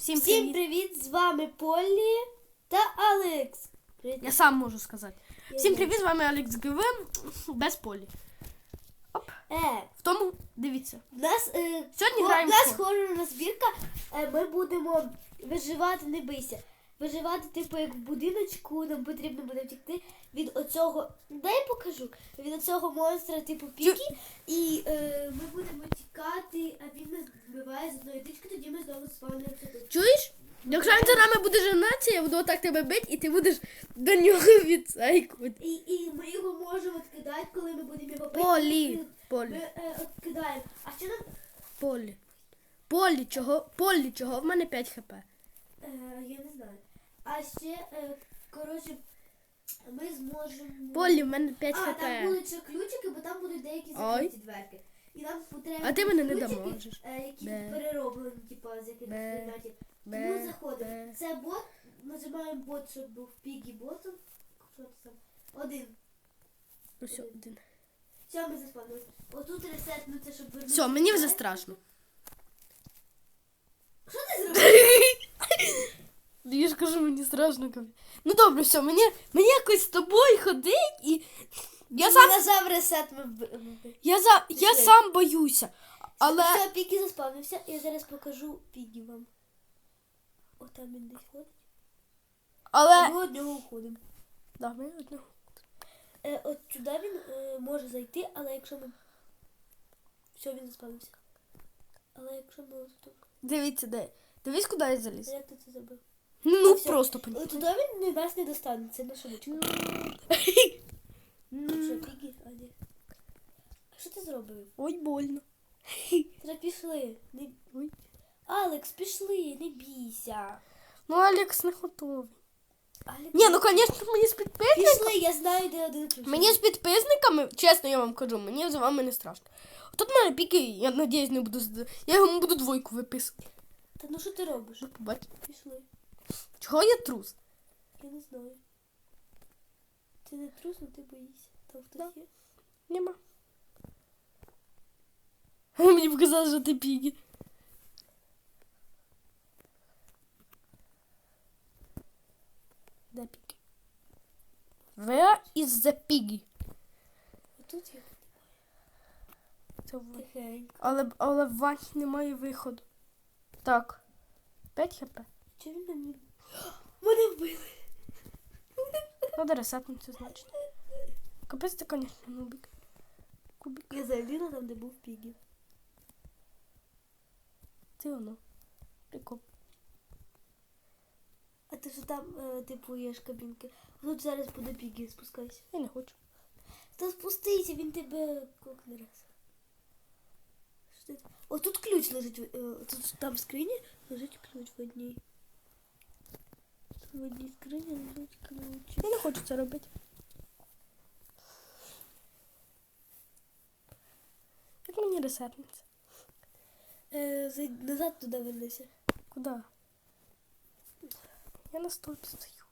Всім Всім привіт. привіт! З вами Полі та Алекс. Привіт. Я сам можу сказати. Я Всім привіт, з вами Алекс ГВ без полі. Е, В тому дивіться. в нас, е, Сьогодні граємо в нас хорорна збірка. Е, ми будемо виживати, не бийся. Виживати, типу, як в будиночку, нам потрібно буде втекти від оцього. Дай я покажу. Від оцього монстра, типу піки. І е, ми будемо тікати, а він нас вбиває з одної тички, тоді ми знову спавнимося тут. Чуєш? Якщо він за нами буде женатися, я буду отак тебе бити, і ти будеш до нього відсайкувати. І, і ми його можемо відкидати, коли ми будемо його бити. Полі. Ми, е, відкидаємо. А що нам Полі. Полі, чого? Полі, чого? В мене 5 хп. Е, я не знаю. А ще, е, коротше, ми зможемо. Полі, в мене 5 а, там будуть ще ключики, бо там будуть деякі закриті дверки. І нам потрібно. А ти мене не ключики, доможеш. Е, які Бе. перероблені, типу, з якихось Бе. предметів. Бе. Тому заходимо. Бе. Це бот, нажимаємо бот, щоб був пігі ботом. Що це там? Один. Ну все, один. Все, ми заспавнилися. Отут ресетнуться, щоб вернути. Все, мені вже страшно. Що ти зробив? Я ж кажу, мені страшно. Ну добре, все, мені, мені якось з тобою ходить і. Я сам, нажав ресет, ми я, за, я сам боюся. Але. Все, Пікі заспавнився. Я зараз покажу Пігі вам. О, там він десь ходить. Але. Ми від нього уходимо. Да, ми одного. Е, от сюди він е, може зайти, але якщо ми. Все, він заспавнився. Але якщо ми. Дивіться, де. Дивись, куди я заліз. Як ти це забив? Ну, ну все. просто От понятно. туди він не- нас не достане, це наша ручка. Що, Пігі? А, що ти зробив? Ой, больно. Треба пішли. Не... Ой. Алекс, пішли, не бійся. Ну, Алекс не готовий. Алекс, Ні, ну, звісно, мені з підписниками. Пішли, я знаю, де один ключ. Мені з підписниками, чесно, я вам кажу, мені з вами не страшно. Тут в мене піки, я надіюсь, не буду. зд- Я йому буду двойку виписувати. Та ну що ти робиш? Ну, побач. Пішли. Чого я трус? Я не знаю. Ти не трус, але ти боїшся. Там хтось Да. є? Нема. Мені показали, що ти пігі. Де пігі? Where is the piggy? Тут є Це в- тихенько. Але, але в Вані немає виходу. Так. 5 хп. Чи він мені? Мене вбили. Надо ресетнутися, значить. Капець ти, конечно, нубик. Кубик. Я заліла там, де був Пігі. Ти воно. Прикол. А ти що там, е, типу, є ж кабінки. Тут зараз буде Пігі, спускайся. Я не хочу. Та спустися, він тебе кокне раз. Що? О, тут ключ лежить. е, Тут там в скрині лежить ключ в одній. В одній скрині лежить ключ. Я не хочу це робити. Як мені ресетнеться? Е, зай- назад туди вернися. Куди? Я на столбі стою.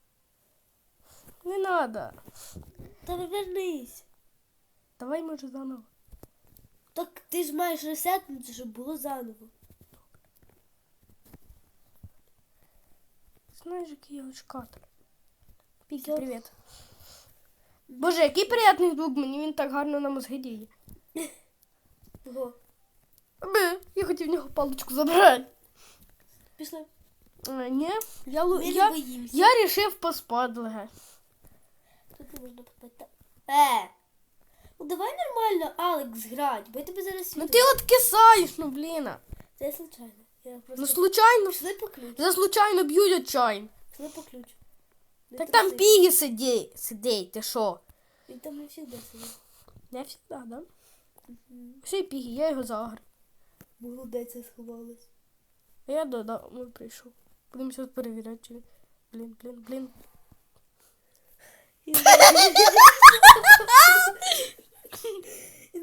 Не надо. Та вернись. Давай може заново. Так ти ж маєш ресетнути, щоб було заново. Який я очкатор. Пікі, привіт. Боже, який приятний звук, мені він так гарно на мозги діє. Ого. Я хотів в нього паличку забрати. Пішли. Ні, я, Ми я, я рішив поспати леге. Тут не можна попити. Е! Ну давай нормально, Алекс, грать, бо я тебе зараз Ну ти от кисаєш, ну блін. Це случайно. Я просто... Ну случайно, Пішли по за случайно б'ють отчайн. Пішли по ключу. Так там піги сидить, сидить, ти що? Він там не завжди сидить. Я всегда, да? Мгм. Все піги, я його заграв. Молодець, я сховалась. А я додому прийшов. Будемо зараз перевіряти. Чи... Блін, блін, блін.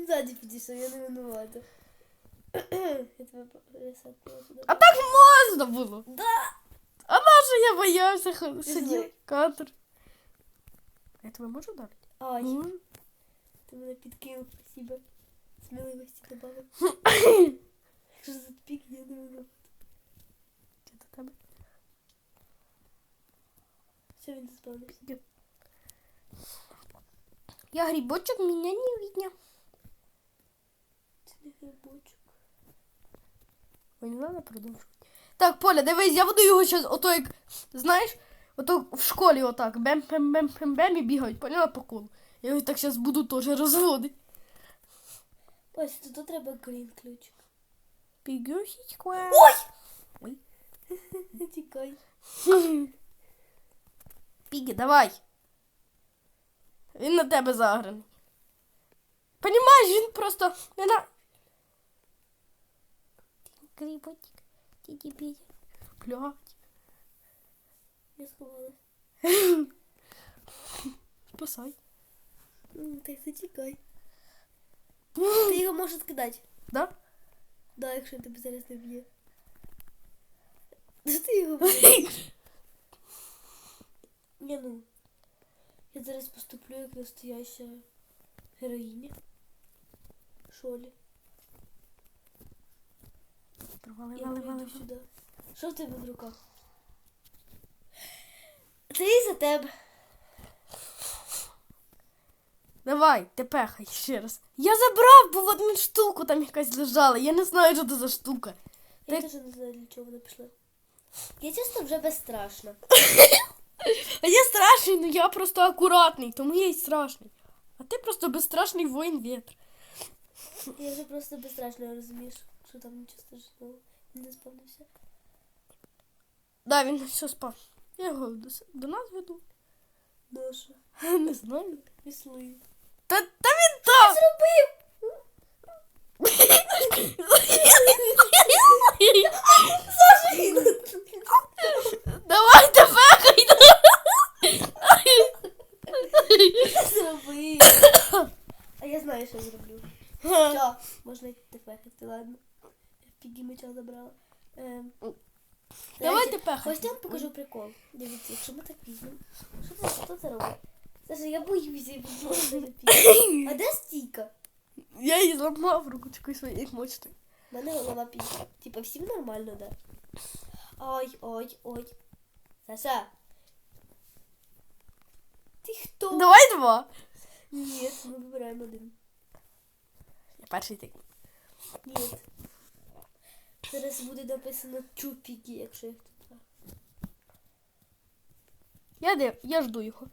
Ззаді підійшов, я не винувата. А так можна було. Да! А нащо я боявся хо- Пішли. сидів кадр. Я тебе можу дати? Ай, Ну. ти мене підкинув, спасибо. Сміливості добавив. Що за пік, я не винувата. тебе. Все, він заспавнився. Я грибочок, меня не видно. Це не грибочок. Ой, не надо продовжувати. Так, Поля, дивись, я буду його зараз, ото як, знаєш, ото в школі отак, бем бем бем бем бем і бігають, поняла по колу. Я його так зараз буду теж розводити. Ось, тут треба green ключ. Пігюсічка. Ой! Ой. Тікай. Пігі, давай. Він на тебе заграний. Понімаєш, він просто не на. Грибочок, тіті піті. Блядь. Я сховала. Спасай. М, Так зачекай. Ти його можеш кидати. Да? Да, якщо він тебе зараз не б'є. Де ти його б'єш? Ні, ну. Я зараз поступлю як настояща героїня. Шолі. Вали, Я вали, прийду вали. сюди. Що в тебе в руках? Це і за тебе. Давай, ти пехай ще раз. Я забрав, бо в одну штуку там якась лежала. Я не знаю, що це за штука. Я Ти- теж не знаю, для чого вона пішла. Я чесно вже безстрашна. А я страшний, ну я просто акуратний, тому я й страшний. А ти просто безстрашний воїн вітр. Я вже просто безстрашна, розумієш, що там страшного. Він не сповнився. Да, він все спав. Я його до, до нас веду. Доша. Не знаю. Вісли. Та, та він там! Зробив! Давай, ти пехай! Зробив! А я знаю, що зроблю. Все, можна йти фехати, ладно. Пігі меча забрала. Ем, Давай знаєте, ти пехай. Ось я вам покажу прикол. Дивіться, якщо ми так візьмемо. Що це, що це робить? Саша, я боюся, я боюся. А де стійка? Я її зламав рукочкою своєї мочти. У мене голова пі. Типа всім нормально, да? Ой, ой, ой. Саша. Ти хто? Давай два. Ні, ми вибираємо один. Я перший ти. Ні. Зараз буде написано чупіки, якщо їх тут. Я де, я жду його.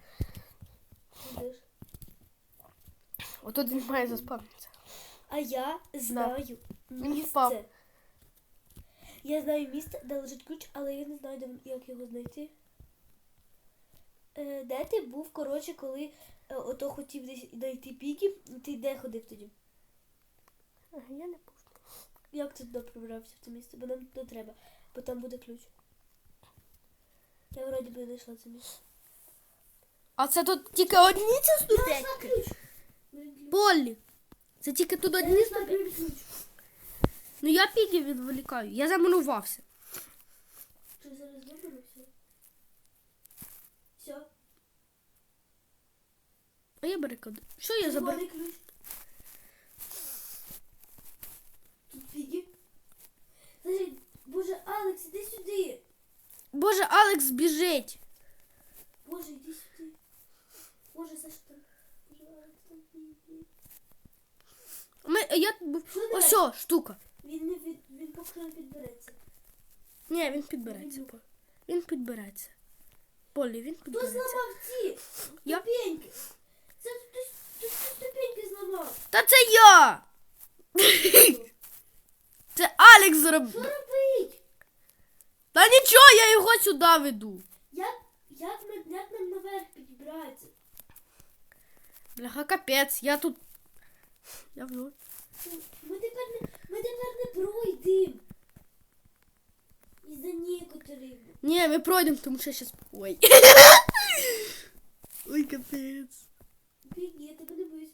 Отут він має заспавнитися. А я знаю впав. місце. Я знаю місце, де лежить ключ, але я не знаю, як його знайти. Е, де ти був, коротше, коли е, ото хотів десь знайти піки, ти де ходив тоді? Я не пущу. Як ти туди пробрався в це місце? Бо нам туди треба, бо там буде ключ. Я вроді би знайшла це місце. А це тут тільки одні ці ступеньки? Полі. Це тільки тут одні ступеньки? Ну я піді відволікаю. Я заманувався. Чи зараз виберуся? Все. А я барикаду. Що я забрав? Ключ. Тут фіги. Боже, Алекс, іди сюди. Боже, Алекс біжить. Боже, іди сюди. Боже, Саш, там. Боже, Алекс, там фіги. Ми, я був. Ось штука. Він не від, він поки не підбереться. Ні, він підбереться. Полі. Він підбереться. Полі, він Хто підбереться. зламав ці Я. ступеньки? Це хтось хтось ці ступеньки зламав. Та це я! Це Алекс Що зробив. робить? Та нічого, я його сюди веду. Як, як, ми, як нам наверх підібратися? Бляха, капець, я тут. Я в ноль. Ми тепер не, ми тепер не пройдемо. Із-за некоторих. Ні, ми пройдемо, тому що щас. Ой. Ой, капець. Біги, я тебе не боюсь.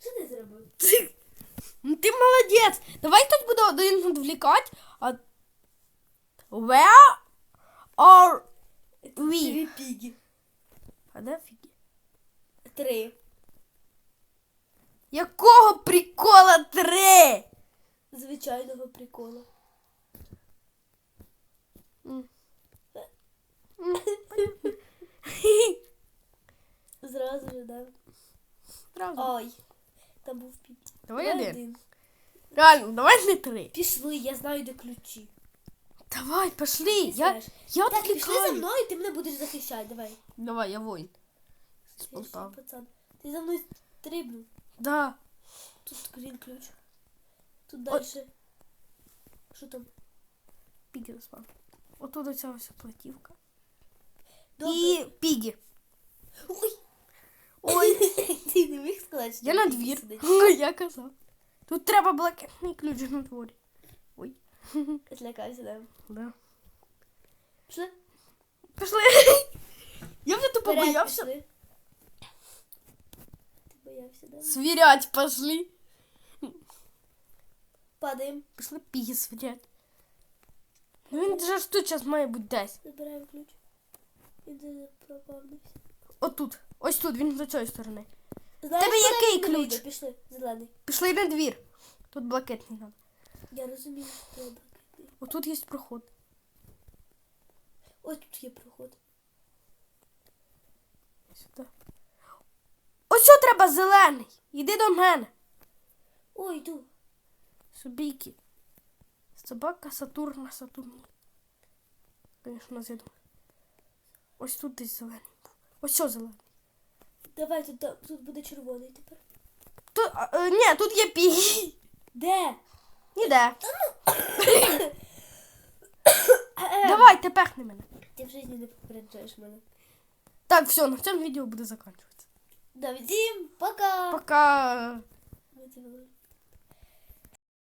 Що ти зробив? Ти, Ну ти молодець. Давай тут буду один відвлікати. А... Where are we? Три піги. А де фіги? Три. Якого прикола три? Звичайного прикола. Зразу же, да. Зразу. Ой, там був пік. Реально, давай не три. Пішли, я знаю, де ключі. Давай, пошли. Ти Я, знаєш. я Так, пішли за відвлекаю. мною, ти мене будеш захищати, давай. Давай, я воїн. З Ти що, Полтави. пацан. Ти за мною стрибнув. Да. Тут скрін ключ. Тут От. далі. Що там? Пігі спав. Отут оця ось платівка. Добре. І пігі. Ой. Ой, Ти не міг сказати, що я на двір. Я казав. Тут треба блакитний ключ на дворі. Ой. Злякався, да. Да. Пішли? Пішли. Я вже тупо Вперед боявся. пішли. Ти боявся, да? Свірять пошли. Падаємо. Пішли піги свірять. Ну він же ж тут зараз має бути десь. Забираємо ключ. Він де пропав десь. Отут. Ось тут, він з цієї сторони. Знаєш, Тебе куди який він не ключ? вийде? Пішли, зелений. Пішли на двір. Тут блакитний надо. Я розумію, що треба. блакитний. Отут є проход. Ось тут є проход. Сюди. Ось що треба зелений. Іди до мене. Ой, йду. Собійки. Собака Сатурна Сатурні. Звісно, зайду. Ось тут десь зелений був. Ось що зелений. Давай тут, тут буде червоний тепер. Тут, а, е, ні, тут є пій. Де? Ніде. Е, Давай, тепер пехни мене. Ти в житті не попереджаєш мене. Так, все, на цьому відео буде закінчуватися. Да, всім пока! Пока.